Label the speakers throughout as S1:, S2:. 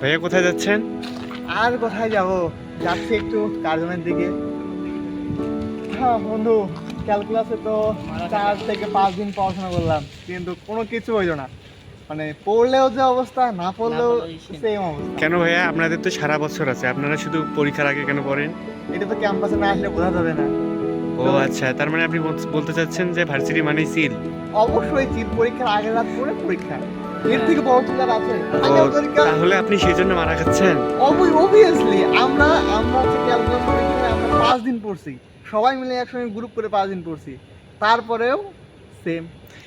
S1: ভাইয়া কোথায় যাচ্ছেন?
S2: আর কোথায় যাব? যাচ্ছি একটু কার্জনের দিকে। হ্যাঁ বন্ধু ক্যালকুলাসে তো চার থেকে পাঁচ দিন পড়াশোনা করলাম কিন্তু কোনো কিছু হইল না। মানে পড়লেও যে অবস্থা না পড়লেও সেম অবস্থা।
S1: কেন ভাইয়া? আপনাদের তো সারা বছর আছে। আপনারা শুধু পরীক্ষার আগে কেন পড়েন?
S2: এটা তো ক্যাম্পাসে না আসলে বোঝা যাবে না।
S1: ও আচ্ছা তার মানে আপনি বলতে চাচ্ছেন যে ভার্সিটি মানে সিল
S2: অবশ্যই চিট পরীক্ষার আগের রাত পরে পরীক্ষা। এর থেকে বড় আছে।
S1: তাহলে আপনি সেই জন্য মারা খাচ্ছেন?
S2: অবভিয়াসলি আমরা আমরা হচ্ছে আমরা পাঁচ দিন পড়ছি। সবাই মিলে একসঙ্গে গ্রুপ করে পাঁচ দিন পড়ছি। তারপরেও সেম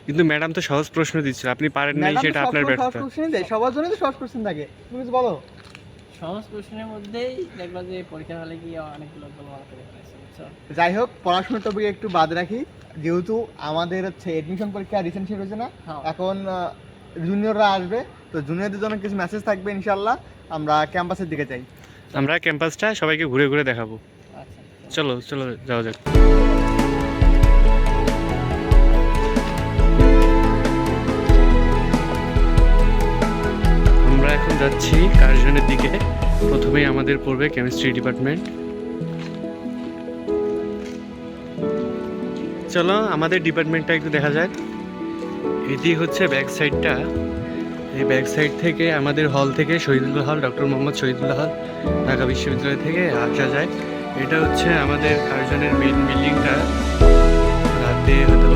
S1: কিন্তু ম্যাডাম তো সহজ প্রশ্ন দিচ্ছিল আপনি পারেন নাই সেটা আপনার ব্যর্থতা।
S2: দেয় সবার জন্যই তো সহজ কোশ্চেন থাকে। তুমি কিছু বলো?
S3: সহজ প্রশ্নের মধ্যেই দেখবা যে পরীক্ষার হলে গিয়ে অনেকগুলো গোলমাল করে
S2: যাই হোক পড়াশোনার টপিক একটু বাদ রাখি। যেহেতু আমাদের হচ্ছে এডমিশন পরীক্ষা রিসেন্ট শেষ হয়েছে না
S3: হ্যাঁ।
S2: এখন জুনিয়ররা আসবে তো জুনিয়রদের জন্য কিছু মেসেজ থাকবে ইনশাল্লাহ। আমরা ক্যাম্পাসের দিকে যাই।
S1: আমরা ক্যাম্পাসটা সবাইকে ঘুরে ঘুরে দেখাবো।
S3: আচ্ছা।
S1: চলো চলো যাওয়া যাক। আমরা এখন যাচ্ছি কার্জনের দিকে। প্রথমেই আমাদের পড়বে কেমিস্ট্রি ডিপার্টমেন্ট চলো আমাদের ডিপার্টমেন্টটা একটু দেখা যাক। এটি হচ্ছে ব্যাক সাইডটা এই ব্যাক সাইড থেকে আমাদের হল থেকে শহীদুল্লাহ হল, ডক্টর মোহাম্মদ শহীদুল্লাহ হল, ঢাকা বিশ্ববিদ্যালয় থেকে আসা যায়। এটা হচ্ছে আমাদের কার্জনের মেন বিল্ডিংটা রাতে হয়তো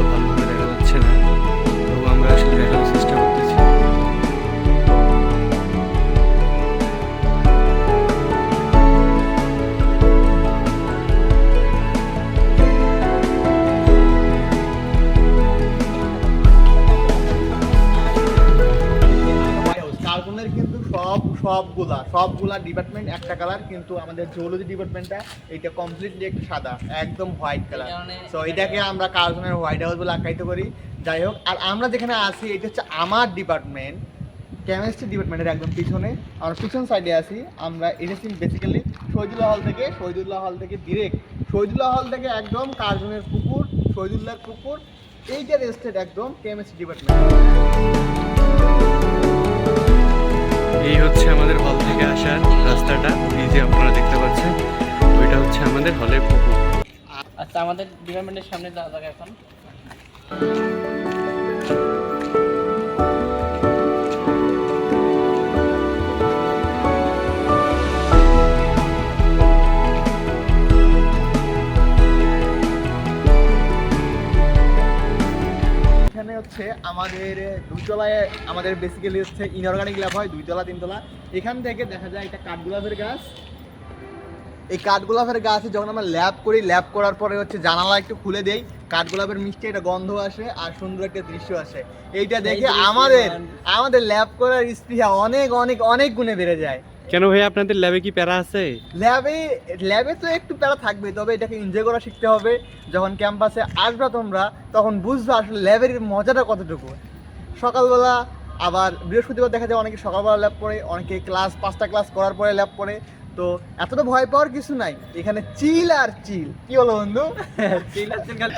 S2: সবগুলা সবগুলা ডিপার্টমেন্ট একটা কালার কিন্তু আমাদের জুওলজি ডিপার্টমেন্টটা এটা কমপ্লিটলি একটু সাদা একদম হোয়াইট কালার সো এটাকে আমরা কার্জনের হোয়াইট হাউস বলে আখ্যায়িত করি। যাই হোক আর আমরা যেখানে আছি এটা হচ্ছে আমার ডিপার্টমেন্ট কেমিস্ট্রি ডিপার্টমেন্টের একদম পিছনে। আমরা পিছন সাইডে আছি আমরা এসেছি বেসিক্যালি শহীদুল্লাহ হল থেকে শহীদুল্লাহ হল থেকে ডিরেক্ট শহীদুল্লাহ হল থেকে একদম কার্জনের পুকুর শহীদুল্লাহর পুকুর এইটার স্টেট একদম কেমিস্ট্রি ডিপার্টমেন্ট
S1: এই হচ্ছে আমাদের হল থেকে আসার রাস্তাটা, এই যে আপনারা দেখতে পাচ্ছেন, ওইটা হচ্ছে আমাদের হলের পুকুর।
S3: আচ্ছা আমাদের ডিপার্টমেন্টের সামনে যাওয়া যাক এখন।
S2: আমাদের দুইতলায় আমাদের বেসিক্যালি হচ্ছে ইনঅর্গানিক ল্যাব হয় দুইতলা তিনতলা। এখান থেকে দেখা যায় এটা কাঠগোলাপের গাছ। এই কাঠগোলাপের গাছে যখন আমরা ল্যাব করি ল্যাব করার পরে হচ্ছে জানালা একটু খুলে দেই কাঠগোলাপের মিষ্টি একটা গন্ধ আসে আর সুন্দর একটা দৃশ্য আসে। এইটা
S3: এই
S2: দেখে আমাদের আমাদের ল্যাব করার স্পৃহা অনেক অনেক অনেক গুণে বেড়ে যায়।
S1: কেন ভাই আপনাদের ল্যাবে কি প্যারা আছে?
S2: ল্যাবে ল্যাবে তো একটু প্যারা থাকবে তবে এটাকে এনজয় করা শিখতে হবে। যখন ক্যাম্পাসে আসবে তোমরা তখন বুঝবে আসলে ল্যাবের মজাটা কতটুকু। সকালবেলা আবার বৃহস্পতিবার দেখা যায় অনেকে সকালবেলা ল্যাব পড়ে অনেকে ক্লাস পাঁচটা ক্লাস করার পরে ল্যাব পড়ে। তো এতটা ভয় পাওয়ার কিছু নাই। এখানে চিল আর চিল। কি হলো বন্ধু?
S3: চিল আছে খালি।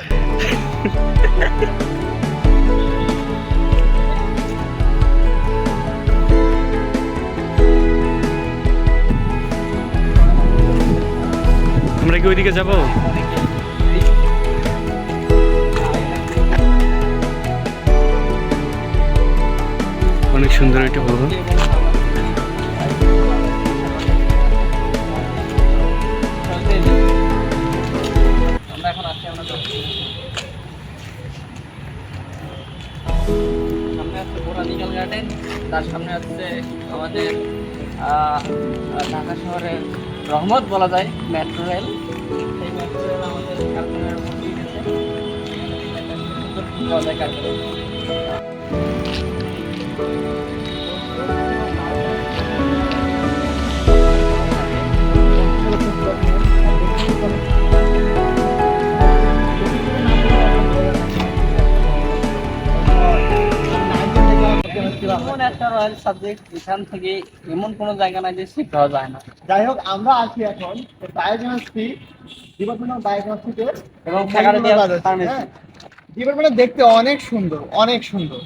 S1: ওইদিকে যাব? অনেক সুন্দর একটা ভবন।
S3: গার্ডেন, তার সামনে হচ্ছে আমাদের ঢাকা শহরের রহমত বলা যায়, মেট্রো রেল। সেই মেট্রো রেল আমাদের কারখানার উপর দিয়ে গেছে সুন্দর পাওয়া যায় কারখানা এমন একটা রয়্যাল সাবজেক্ট এখান থেকে এমন কোনো জায়গা নাই যে শিখা যায় না।
S2: যাই হোক আমরা আছি এখন বায়োকেমিস্ট্রি ডিপার্টমেন্ট অফ বায়োকেমিস্ট্রিতে
S3: এবং of
S2: হ্যাঁ। ডিপার্টমেন্ট দেখতে অনেক সুন্দর অনেক সুন্দর।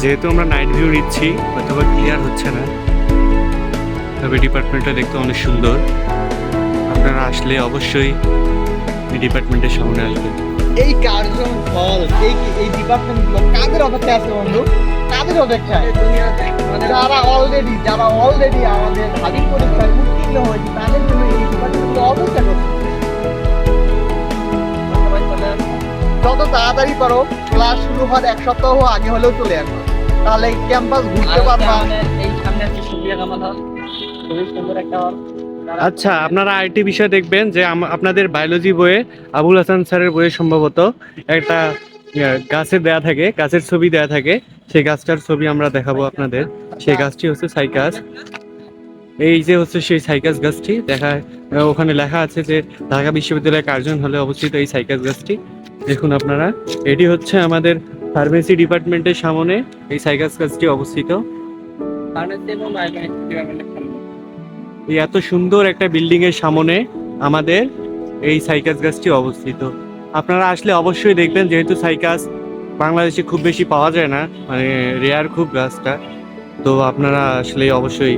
S1: যেহেতু আমরা নাইট ভিউ নিচ্ছি অথবা ক্লিয়ার হচ্ছে না তবে ডিপার্টমেন্টটা দেখতে অনেক সুন্দর। আপনারা আসলে অবশ্যই এই ডিপার্টমেন্টের সামনে আসবেন।
S2: এই কার্জন হল এই এই ডিপার্টমেন্টগুলো কাদের অপেক্ষায় আছে বন্ধু? কাদের অপেক্ষায়? যারা অলরেডি যারা অলরেডি আমাদের স্বাধীন পরীক্ষায় উত্তীর্ণ হয়েছে তাদের জন্য এই ডিপার্টমেন্টগুলো অপেক্ষা করছে। যত তাড়াতাড়ি পারো ক্লাস শুরু হওয়ার এক সপ্তাহ আগে হলেও চলে আসবে। তাহলে ক্যাম্পাস ঘুরতে পারবা।
S3: এই সামনে আছে সুবিয়া কামাল হল। খুবই সুন্দর একটা হল
S1: আচ্ছা আপনারা আইটি বিষয় দেখবেন যে আপনাদের বায়োলজি বইয়ে আবুল হাসান স্যারের বইয়ে সম্ভবত একটা গাছের দেয়া থাকে, গাছের ছবি দেয়া থাকে। সেই গাছটার ছবি আমরা দেখাবো আপনাদের। সেই গাছটি হচ্ছে সাইকাস। এই যে হচ্ছে সেই সাইকাস গাছটি, দেখা, ওখানে লেখা আছে যে ঢাকা বিশ্ববিদ্যালয়ের কার্জন হলে অবস্থিত এই সাইকাস গাছটি। দেখুন আপনারা, এটি হচ্ছে আমাদের ফার্মেসি ডিপার্টমেন্টের সামনে এই সাইকাস গাছটি অবস্থিত। এই এত সুন্দর একটা বিল্ডিং এর সামনে আমাদের এই সাইকাস গাছটি অবস্থিত। আপনারা আসলে অবশ্যই দেখবেন, যেহেতু সাইকাস বাংলাদেশে খুব বেশি পাওয়া যায় না মানে রেয়ার খুব গাছটা। তো আপনারা আসলে অবশ্যই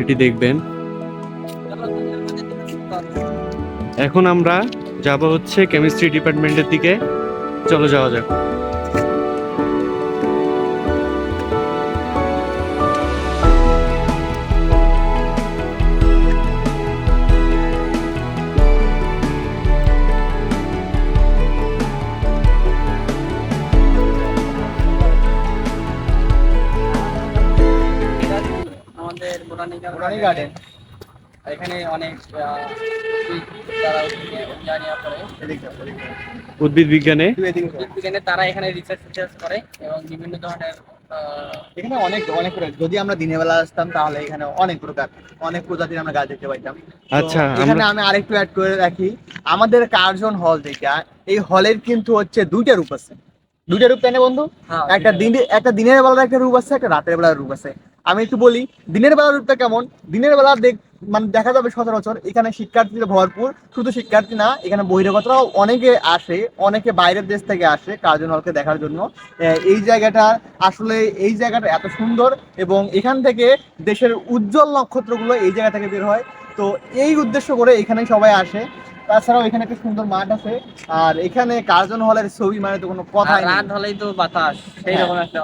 S1: এটি দেখবেন। এখন আমরা যাব হচ্ছে কেমিস্ট্রি ডিপার্টমেন্টের দিকে। চলো যাওয়া যাক।
S2: গার্ডেন
S3: এখানে অনেক
S1: উদ্ভিদ বিজ্ঞানে
S2: তুই
S3: বিজ্ঞানে তারা এখানে রিসার্চ টিচার্স করে এবং বিভিন্ন ধরনের আহ,
S2: এখানে অনেক অনেক প্রকার- যদি আমরা দিনের বেলা আসতাম তাহলে এখানে অনেক প্রকার অনেক প্রজাতির আমরা গাছ দেখতে পাইতাম।
S1: আচ্ছা,
S2: এখানে আমি আরেকটু অ্যাড করে রাখি। আমাদের কার্জন হল থেকে এই হলের কিন্তু হচ্ছে দুইটা রূপ আছে। দুইটা রূপ তাই না বন্ধু?
S3: হ্যাঁ,
S2: একটা দিনে একটা দিনের বেলার একটা রূপ আছে একটা রাতের বেলার রূপ আছে। আমি একটু বলি দিনের বেলার রূপটা কেমন? দিনের বেলা দেখ মানে দেখা যাবে সচরাচর এখানে শিক্ষার্থীরা ভরপুর শুধু শিক্ষার্থী না এখানে বহিরাগতরাও অনেকে আসে অনেকে বাইরের দেশ থেকে আসে কার্জন হলকে দেখার জন্য। এই জায়গাটা আসলে এই জায়গাটা এত সুন্দর এবং এখান থেকে দেশের উজ্জ্বল নক্ষত্রগুলো এই জায়গা থেকে বের হয়। তো এই উদ্দেশ্য করে এখানে সবাই আসে। তাছাড়াও এখানে একটা সুন্দর মাঠ আছে। আর এখানে কার্জন হলের ছবি মানে তো কোনো নেই।
S3: রাত হলেই তো বাতাস সেই রকম একটা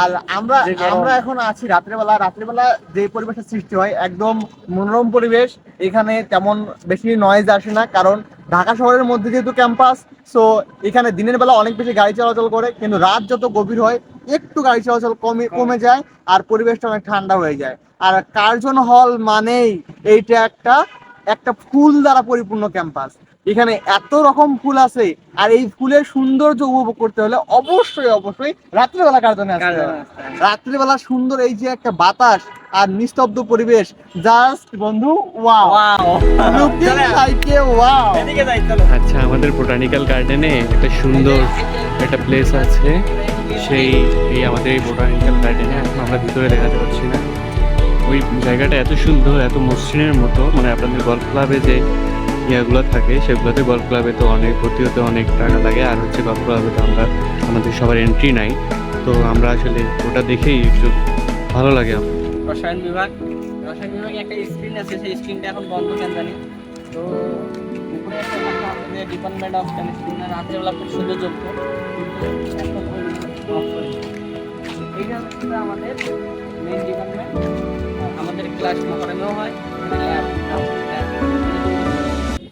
S2: আর আমরা আমরা এখন আছি রাত্রেবেলা। রাত্রেবেলা যে পরিবেশের সৃষ্টি হয় একদম মনোরম পরিবেশ। এখানে তেমন বেশি নয়েজ আসে না কারণ ঢাকা শহরের মধ্যে যেহেতু ক্যাম্পাস সো এখানে দিনের বেলা অনেক বেশি গাড়ি চলাচল করে কিন্তু রাত যত গভীর হয় একটু গাড়ি চলাচল কমে কমে যায় আর পরিবেশটা অনেক ঠান্ডা হয়ে যায়। আর কার্জন হল মানেই এইটা একটা একটা ফুল দ্বারা পরিপূর্ণ ক্যাম্পাস। এখানে এত রকম ফুল আছে আর এই ফুলের সৌন্দর্য উপভোগ করতে হলে অবশ্যই অবশ্যই রাত্রিবেলা আসতে
S3: কার্জন
S2: রাত্রিবেলা সুন্দর এই যে একটা বাতাস আর নিস্তব্ধ পরিবেশ জাস্ট বন্ধু wow! Looking like a wow
S3: এদিকে যাই, চলো।
S1: আচ্ছা আমাদের বোটানিক্যাল গার্ডেনে একটা সুন্দর একটা প্লেস আছে। সেই এই আমাদের এই বোটানিক্যাল গার্ডেনে এখন আমরা ভিতরে দেখাতে পারছি না। ওই জায়গাটা এত সুন্দর, এত মসৃণের মতো মানে আপনাদের গল্ফ ক্লাবে যে ইয়াগুলো থাকে, সেগুলোতে গল্ফ ক্লাবে তো অনেক ভর্তি হতে অনেক টাকা লাগে, আর হচ্ছে গল্ফ ক্লাবে তো আমরা, আমাদের সবার এন্ট্রি নাই তো আমরা আসলে ওটা দেখেই একটু ভালো লাগে আমার।
S3: রসায়ন বিভাগ, রসায়ন বিভাগে একটা স্ক্রিন আছে, সেই স্ক্রিনটা এখন বন্ধ কেন জানি তো ডিপার্টমেন্ট অফ কেমিস্ট্রি না রাত্রেবেলা খুব সুন্দর যোগ্য। এইটা হচ্ছে আমাদের মেইন ডিপার্টমেন্ট আমাদের ক্লাস হয়।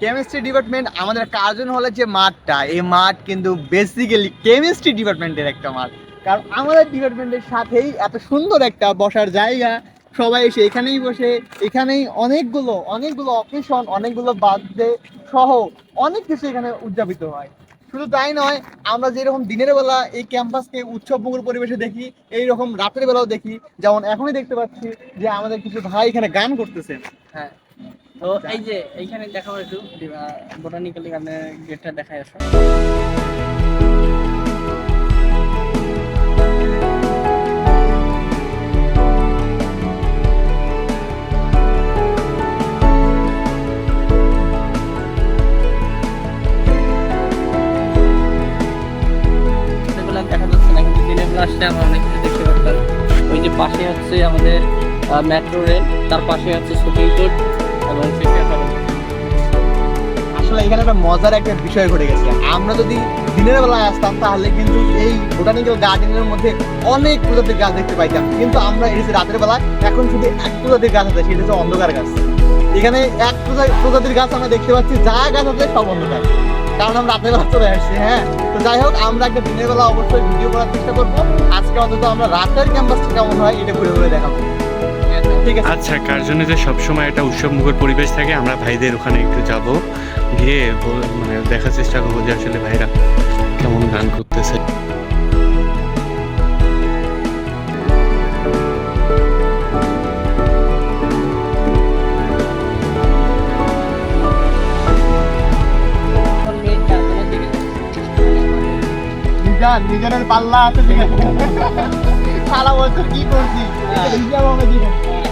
S2: কেমিস্ট্রি ডিপার্টমেন্ট আমাদের কার্জন হলে যে মাঠটা। এই মাঠ কিন্তু বেসিক্যালি কেমিস্ট্রি ডিপার্টমেন্টের একটা মাঠ। কারণ আমাদের ডিপার্টমেন্টের সাথেই এত সুন্দর একটা বসার জায়গা। সবাই এসে এখানেই বসে, এখানেই অনেকগুলো অনেকগুলো অকেশন অনেকগুলো বার্থডে সহ অনেক কিছু এখানে উদযাপিত হয়। শুধু তাই নয়, আমরা যেরকম দিনের বেলা এই ক্যাম্পাসকে উৎসবমুখর পরিবেশে দেখি এই রকম রাতের বেলাও দেখি। যেমন এখনই দেখতে পাচ্ছি যে আমাদের কিছু ভাই এখানে গান করতেছে।
S3: হ্যাঁ। তো এই যে, এইখানে দেখাও একটু বোটানিক্যাল গানের গেটটা দেখায় আসো। মেট্রো রেল তার পাশে হচ্ছে সুপ্রিম কোর্ট এবং
S2: আসলে এখানে একটা মজার একটা বিষয় ঘটে গেছে। আমরা যদি দিনের বেলায় আসতাম, তাহলে কিন্তু এই বোটানিক্যাল গার্ডেনের মধ্যে অনেক প্রজাতির গাছ দেখতে পাইতাম। কিন্তু আমরা এসেছি রাতের বেলা এখন শুধু এক প্রজাতির গাছ আছে, সেটা হচ্ছে অন্ধকার গাছ। এখানে এক প্রজাতির গাছ আমরা দেখতে পাচ্ছি, যা গাছ আছে সব অন্ধকার। কারণ আমরা রাতের বেলা চলে আসছি হ্যাঁ? তো যাই হোক, আমরা একটা দিনের বেলা অবশ্যই ভিডিও করার চেষ্টা করব। আজকে অন্তত আমরা রাতের ক্যাম্পাসটা কেমন হয়, এটা ঘুরে ঘুরে দেখাবো। ঠিক আছে
S1: আচ্ছা কার জন্য যে সবসময় একটা উৎসব মুখর পরিবেশ থাকে আমরা ভাইদের ওখানে একটু যাব গিয়ে মানে দেখার চেষ্টা করব যে আসলে ভাইরা কেমন গান করতেছে।
S2: নিজানের পাল্লা আছে সারা বছর কি করছি
S3: হ্যাঁ।
S2: হিসাব হবে জীবন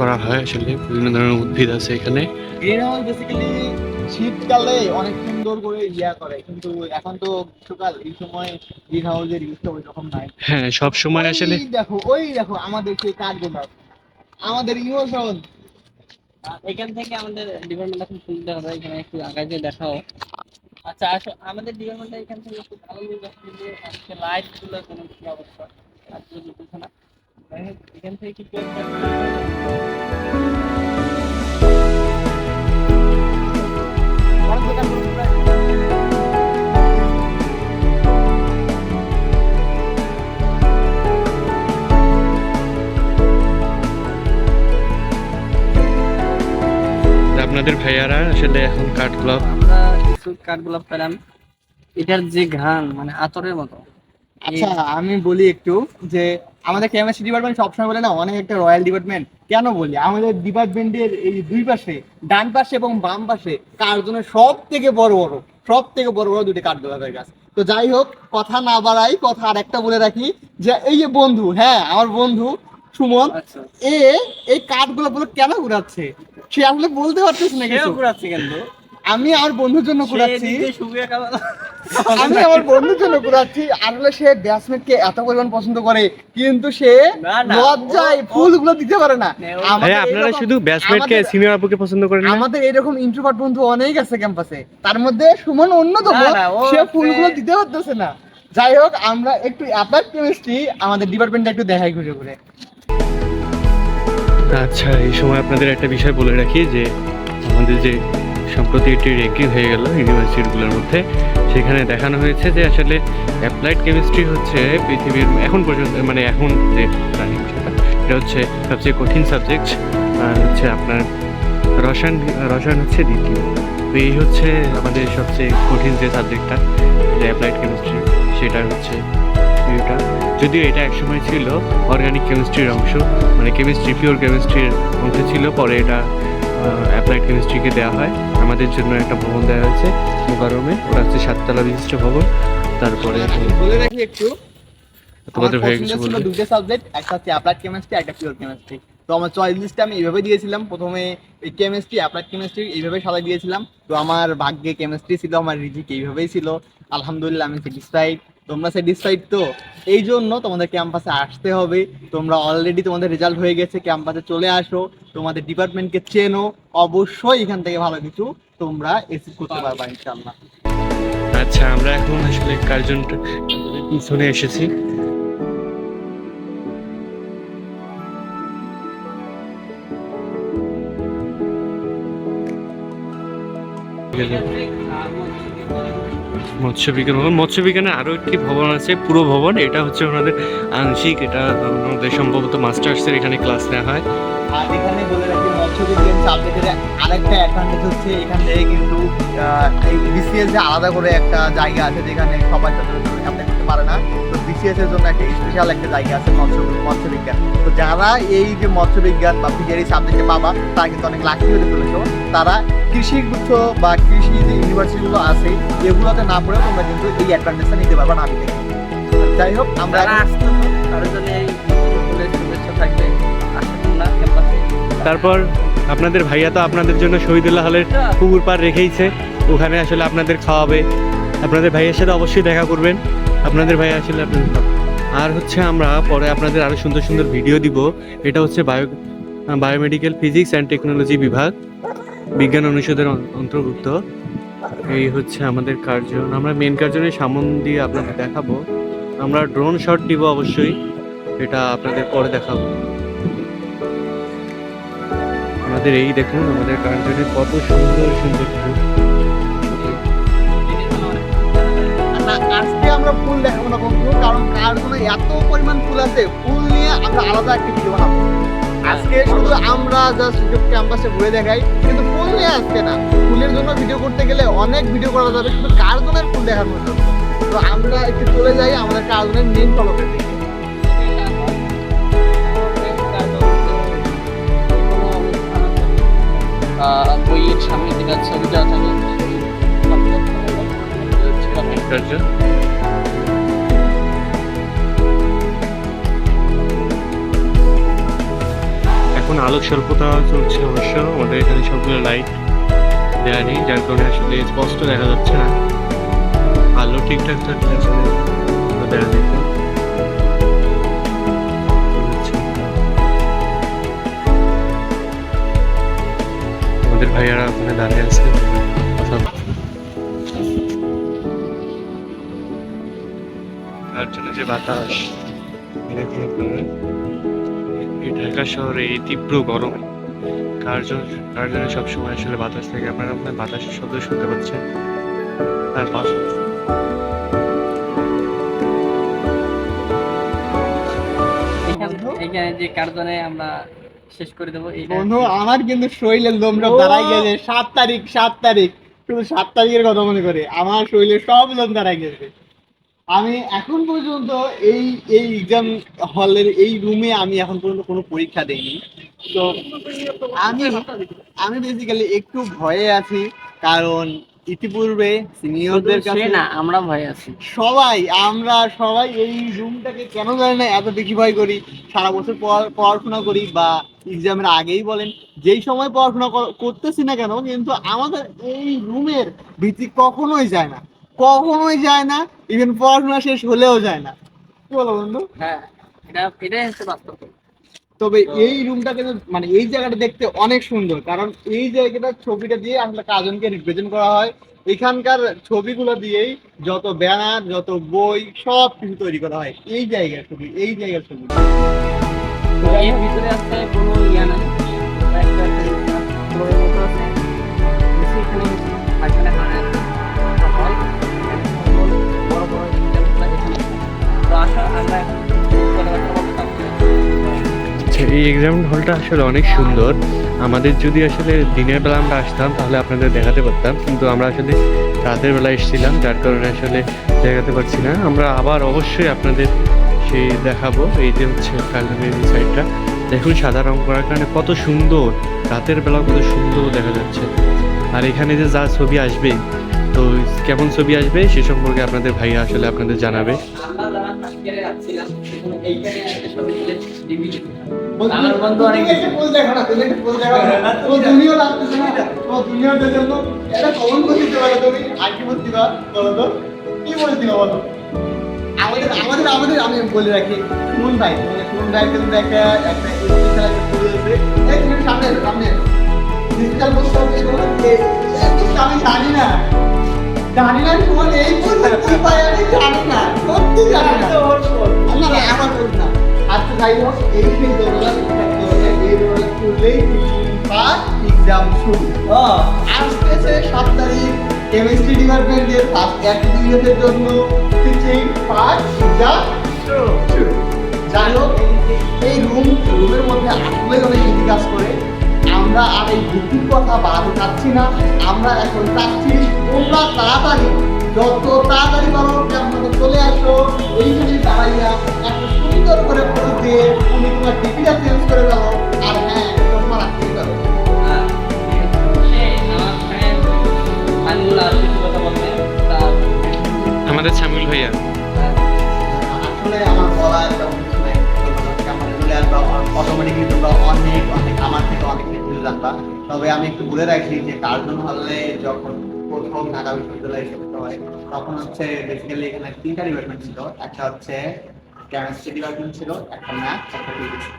S1: করা হয় আসলে বিভিন্ন ধরনের উদ্ভিদ আছে এখানে।
S2: গ্রিন হাউস বেসিক্যালি শীতকালে অনেক সুন্দর করে ইয়া করে কিন্তু এখন তো গ্রীষ্মকাল এই সময় গ্রিন হাউসের ইউজটা ওই রকম নাই।
S1: হ্যাঁ সব সময় আসলে
S2: দেখো ওই দেখো আমাদের সেই আমাদের ইমোশন।
S3: এখান থেকে আমাদের ডিপার্টমেন্ট এখন খুলতে হবে এখানে একটু আগায় দিয়ে দেখাও। আচ্ছা আসো আমাদের ডিপার্টমেন্টটা এখান থেকে একটু ভালো লাইটগুলো কোনো কি অবস্থা জ্বলতেছে না। এখান থেকে একটা
S1: আপনাদের ভাইয়ারা আসলে এখন কাঠগুলো
S3: আমরা কিছু কাঠগোলাপ পেলাম। এটার যে ঘ্রাণ মানে আতরের মতো।
S2: আচ্ছা আমি বলি একটু যে আমাদের কেমিস্ট্রি ডিপার্টমেন্ট সবসময় বলে না অনেক একটা রয়্যাল ডিপার্টমেন্ট কেন বলি? আমাদের ডিপার্টমেন্টের এই দুই পাশে ডান পাশে এবং বাম পাশে কার্জনের সব থেকে বড় বড় সব থেকে বড় বড় দুটি কাঠগোলাপের গাছ। তো যাই হোক কথা না বাড়াই কথা আর একটা বলে রাখি যে এই যে বন্ধু হ্যাঁ আমার বন্ধু সুমন
S3: আচ্ছা।
S2: এ এই কাঠগোলাপগুলো কেন ঘুরাচ্ছে? সে আসলে বলতে পারতেছে না
S3: কেন ঘুরাচ্ছে কিন্তু।
S2: আমি আমার বন্ধুর জন্য
S3: গেল।
S2: আমি আমার বন্ধুর জন্য ঘুরাচ্ছি আসলে সে ব্যাটসম্যানকে এত পরিমাণ পছন্দ করে কিন্তু সে লজ্জায় ফুলগুলো দিতে পারে না।
S1: আপনারা শুধু ব্যাটসম্যানকে সিনিয়র আপুকে পছন্দ করেন না?
S2: আমাদের এরকম ইন্ট্রোভার্ট বন্ধু অনেক আছে ক্যাম্পাসে তার মধ্যে সুমন অন্যতম। সে ফুলগুলো দিতে পারতেছে না। যাই হোক আমরা একটু অ্যাপ্লাইড কেমিস্ট্রি আমাদের ডিপার্টমেন্টটা একটু দেখাই ঘুরে ঘুরে।
S1: আচ্ছা এই সময় আপনাদের একটা বিষয় বলে রাখি যে আমাদের যে সম্প্রতি একটি র্যাঙ্কিং হয়ে গেল ইউনিভার্সিটিগুলোর মধ্যে। সেখানে দেখানো হয়েছে যে আসলে অ্যাপ্লাইড কেমিস্ট্রি হচ্ছে পৃথিবীর এখন পর্যন্ত মানে এখন যে সেটা এটা হচ্ছে সবচেয়ে কঠিন সাবজেক্ট, আর হচ্ছে আপনার রসায়ন রসায়ন হচ্ছে দ্বিতীয়। তো এই হচ্ছে আমাদের সবচেয়ে কঠিন যে সাবজেক্টটা, যে অ্যাপ্লাইড কেমিস্ট্রি, সেটা হচ্ছে এটা। যদিও এটা একসময় ছিল অর্গানিক কেমিস্ট্রির অংশ মানে কেমিস্ট্রি পিওর কেমিস্ট্রির অংশ ছিল, পরে এটা অ্যাপ্লাইড কেমিস্ট্রিকে দেওয়া হয়। আমাদের জন্য একটা ভবন দেওয়া হয়েছে মোকারমে ওটা হচ্ছে সাততলা বিশিষ্ট ভবন। তারপরে
S2: বলে রাখি একটু
S1: তোমাদের হয়ে গেছে
S2: ছিল
S1: বলবে?
S2: দুটো সাবজেক্ট একটা হচ্ছে অ্যাপ্লাইড কেমিস্ট্রি একটা পিওর কেমিস্ট্রি তো আমার চয়েস লিস্টে আমি এইভাবে দিয়েছিলাম। প্রথমে এই কেমিস্ট্রি অ্যাপ্লাইড কেমিস্ট্রি এইভাবে সাজাই দিয়েছিলাম। তো আমার ভাগ্যে কেমিস্ট্রি ছিল আমার রিজিক এইভাবেই ছিল। আলহামদুলিল্লাহ আমি স্যাটিসফাইড তোমরা স্যাটিসফাইড তো। এই জন্য তোমাদের ক্যাম্পাসে আসতে হবে। তোমরা অলরেডি তোমাদের রেজাল্ট হয়ে গেছে ক্যাম্পাসে চলে আসো। তোমাদের ডিপার্টমেন্টকে চেনো। অবশ্যই এখান থেকে ভালো কিছু তোমরা এসিভ করতে পারবা ইনশাল্লাহ
S1: আচ্ছা আমরা এখন আসলে কার্জন পিছনে এসেছি। মৎস্য বিজ্ঞান ভবন। মৎস্য বিজ্ঞানে আরও একটি ভবন আছে, পুরো ভবন। এটা হচ্ছে ওনাদের আংশিক, এটা ওনাদের সম্ভবত মাস্টার্সের এখানে ক্লাস নেওয়া হয়।
S2: আর এখানে বলে রাখি মৎস্য বিজ্ঞান সাবজেক্টের আরেকটা অ্যাডভান্টেজ হচ্ছে, এখানে কিন্তু এই বিসিএস যে আলাদা করে একটা জায়গা আছে যেখানে সবাই সাথে পারে না। তো বিসিএস এর জন্য একটা স্পেশাল একটা জায়গা আছে মৎস্য মৎস্য বিজ্ঞান তো যারা এই যে মৎস্য বিজ্ঞান বা ফিজারি সাবজেক্টে পাবা তারা কিন্তু অনেক লাকি হতে চলেছো। তারা কৃষি গুচ্ছ বা কৃষি যে ইউনিভার্সিটিগুলো আছে এগুলোতে না পড়ে তোমরা কিন্তু এই অ্যাডভান্টেজটা নিতে পারবা না আমি থেকে যাই হোক আমরা
S3: আসতে তাদের জন্য এই শুভেচ্ছা থাকবে আসতে তোমরা ক্যাম্পাসে
S1: তারপর আপনাদের ভাইয়া তো আপনাদের জন্য শহীদুল্লাহ হলের পুকুর পার রেখেইছে। ওখানে আসলে আপনাদের খাওয়াবে। আপনাদের ভাইয়ের সাথে অবশ্যই দেখা করবেন। আপনাদের ভাই আসলে আপনাদের আর হচ্ছে আমরা পরে আপনাদের আরও সুন্দর সুন্দর ভিডিও দিব। এটা হচ্ছে bio biomedical physics and technology বিভাগ, বিজ্ঞান অনুষদের অন্তর্ভুক্ত। এই হচ্ছে আমাদের কার্জন আমরা মেন কার্জনের সামন দিয়ে আপনাদের দেখাবো। আমরা ড্রোন শট দিব অবশ্যই। এটা আপনাদের পরে দেখাবো। আমাদের এই দেখুন, আমাদের কার্জনে কত সুন্দর সুন্দর।
S2: আমরা ফুল দেখাবো না বন্ধু কারণ কার জন্য এত পরিমাণ ফুল আছে ফুল নিয়ে আমরা আলাদা একটা ভিডিও বানাবো। আজকে শুধু আমরা জাস্ট ক্যাম্পাসে ঘুরে দেখাই কিন্তু ফুল নিয়ে আজকে না। ফুলের জন্য ভিডিও করতে গেলে অনেক ভিডিও করা যাবে কিন্তু কার্জনের ফুল দেখার মতো? তো আমরা একটু চলে যাই আমাদের কার্জনের মেন ফলকের দিকে।
S3: বইয়ের সামনে দিকে ছবি দেওয়া থাকে
S1: এখন আলোক স্বল্পতা চলছে অবশ্য। আমাদের এখানে সবগুলো লাইট দেওয়া নেই, যার কারণে আসলে স্পষ্ট দেখা যাচ্ছে না। আলো ঠিকঠাক থাকলে আসলে দেখা যেত। আমাদের ভাইয়ারা ওখানে দাঁড়িয়ে আছে তার জন্য যে বাতাস দেখুন আপনারা ঢাকা শহরে এই তীব্র গরম কার্জন কার্জনে সবসময় আসলে বাতাস থাকে। আপনারা আপনার বাতাসের শব্দ শুনতে পাচ্ছেন। তার পাশে
S3: এখানে যে কার্জনে আমরা শেষ করে দেবো
S2: বন্ধু আমার কিন্তু শরীরের লোমরা দাঁড়াই গেছে। সাত তারিখ সাত তারিখ। শুধু সাত তারিখের কথা মনে করে। আমার শরীরে সব লোম দাঁড়াই গেছে। আমি এখন পর্যন্ত এই এই এক্সাম হলের এই রুমে আমি এখন পর্যন্ত কোনো পরীক্ষা দেইনি। তো আমি আমি বেসিক্যালি একটু ভয়ে আছি কারণ ইতিপূর্বে সিনিয়রদের কাছে
S3: না আমরা ভয়ে আছি।
S2: সবাই আমরা সবাই এই রুমটাকে কেন জানি না এত বেশি ভয় করি। সারা বছর পড়াশোনা করি বা এক্সামের আগেই বলেন যেই সময় পড়াশোনা কর- করতেছি না কেন কিন্তু আমাদের এই রুমের ভিত্তি কখনোই যায় না। কখনোই যায় না ইভেন পড়াশোনা শেষ হলেও যায় না। কি বলো বন্ধু?
S3: হ্যাঁ এটা এটাই হচ্ছে বাস্তব
S2: তবে এই রুমটা কিন্তু মানে এই জায়গাটা দেখতে অনেক সুন্দর কারণ এই জায়গাটার ছবিটা দিয়ে আসলে কাজনকে রিপ্রেজেন্ট করা হয়। এখানকার ছবিগুলো দিয়েই যত ব্যানার যত বই সব কিছু তৈরি করা হয়। এই জায়গার ছবি এই জায়গার ছবি।
S3: ভিতরে আছে কোনো ইয়া নাই। একটা
S1: এই এক্সাম হলটা আসলে অনেক সুন্দর। আমাদের যদি আসলে দিনের বেলা আমরা আসতাম, তাহলে আপনাদের দেখাতে পারতাম। কিন্তু আমরা আসলে রাতের বেলা এসেছিলাম, যার কারণে আসলে দেখাতে পারছি না। আমরা আবার অবশ্যই আপনাদের সেই দেখাবো। এই যে হচ্ছে কালনের সাইডটা দেখুন, সাদা রং করার কারণে কত সুন্দর। রাতের বেলা কত সুন্দর দেখা যাচ্ছে। আর এখানে যে যা ছবি আসবে, তো কেমন ছবি আসবে, সে সম্পর্কে আপনাদের ভাইয়া আসলে আপনাদের জানাবে।
S3: আমরা যারা আজকে যাচ্ছিলাম সেখানে এইখানে একটা ছবি তুলে দিবি আমার বন্ধু অনেক
S2: ফুল দেখো না তুমি ফুল দেখো না। ও তুমিও লাগতেছে না ও তুমিও জন্য এটা কমন করে দিতে পারো তুমি আর কি বলতে বলো তো। কি বলে বলো? আমাদের আমাদের আমাদের আমি বলে রাখি ভাই মানে ভাই কিন্তু একটা একটা স্পেশাল একটা ফুল আছে। এই তুমি সামনে সামনে ডিজিটাল পোস্ট হবে আমি জানি না। জানি না সুমন এই ফুল কি পাই আমি জানি না সত্যি জানি না। না না আমার বল না। আচ্ছা যাই হোক এই যে দোলা এই দোলা খুললেই পাস এক্সাম শুরু। আসতেছে সাত তারিখ কেমিস্ট্রি ডিপার্টমেন্টের ফার্স্ট অ্যাক্টিভিটির জন্য টিচিং পাস এক্সাম শুরু। যাই হোক এই রুম রুমের মধ্যে আসলে অনেক কাজ করে আমরা আর এই বুদ্ধির কথা বাড়াতে চাচ্ছি না। আমরা এখন চাচ্ছি তোমরা তাড়াতাড়ি যত তাড়াতাড়ি পারো ক্যাম্পাসে চলে আসো। এইখানে দাঁড়াইয়া একটা সুন্দর করে ফটো দিয়ে তুমি তোমার ডিপিটা চেঞ্জ করে দাও। আর হ্যাঁ তোমার পারো
S3: তার
S1: আমাদের সামিল ভাইয়া।
S2: আসলে আমার বলা তোমরা ক্যাম্পাসে অটোমেটিকলি তোমরা অনেক অনেক আমার থেকে অনেক কিছু জানবা তবে আমি একটু বলে রাখি যে কার্জন হলে যখন প্রথম ঢাকা বিশ্ববিদ্যালয়ে শিক্ষিত হয়, তখন হচ্ছে বেসিক্যালি এখানে তিনটা ডিপার্টমেন্ট ছিল। একটা হচ্ছে কেমিস্ট্রি ডিপার্টমেন্ট ছিল, একটা ম্যাথ একটা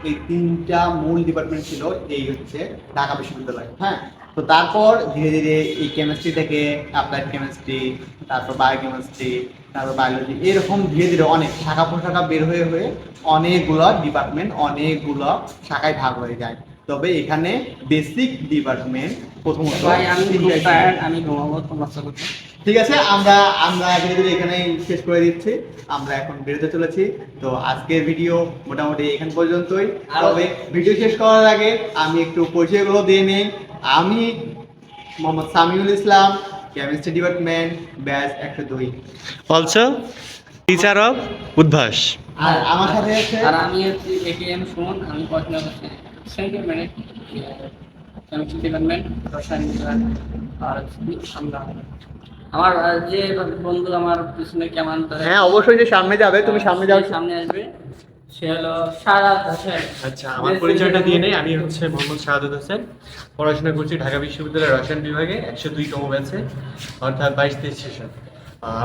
S2: এই তিনটা মূল ডিপার্টমেন্ট ছিল এই হচ্ছে ঢাকা বিশ্ববিদ্যালয় হ্যাঁ? তো তারপর ধীরে ধীরে এই কেমিস্ট্রি থেকে অ্যাপ্লাইড কেমিস্ট্রি তারপর বায়োকেমিস্ট্রি তারপর বায়োলজি এরকম ধীরে ধীরে অনেক শাখা প্রশাখা বের হয়ে হয়ে অনেকগুলো ডিপার্টমেন্ট অনেকগুলো শাখায় ভাগ হয়ে যায়। তবে এখানে বেসিক ডিপার্টমেন্ট প্রথমত
S3: আমি
S2: ঠিক আছে আমরা আমরা ধীরে ধীরে এখানেই শেষ করে দিচ্ছি। আমরা এখন বেরোতে চলেছি। তো আজকের ভিডিও মোটামুটি এখান পর্যন্তই। তবে ভিডিও শেষ করার আগে আমি একটু পরিচয়গুলো দিয়ে নেই। আমি Mohammad Samiul Islam chemistry department batch একশো দুই।
S1: অলসো টিচার অফ উদ্ভাস
S2: আর আমার সাথে আছে
S3: আর আমি হচ্ছি এটিএম সুমন আমি পড়াশোনা করছি সেকেন্ড মিনিট কেমিস্ট্রি ডিপার্টমেন্ট রসায়ন বিভাগ। আর আমরা আমার যে বন্ধু আমার পিছনে কেমন
S2: হ্যাঁ অবশ্যই যে সামনে যাবে তুমি সামনে যাও।
S3: সামনে আসবে।
S1: আচ্ছা আমার পরিচয়টা দিয়ে নেই, আমি হচ্ছে মোহাম্মদ শাহাদুত হোসেন। পড়াশোনা করছি ঢাকা বিশ্ববিদ্যালয়ের রসায়ন বিভাগে, একশো দুই কম ব্যাচে অর্থাৎ বাইশ তেইশ সেশন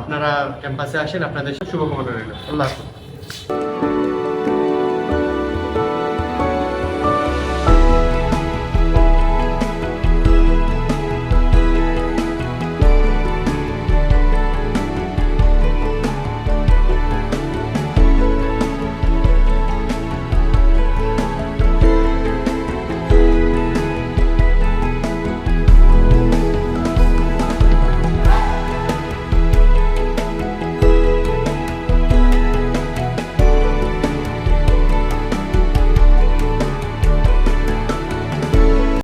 S1: আপনারা ক্যাম্পাসে আসেন, আপনাদের শুভকামনা রইল। আল্লাহ হাফিজ।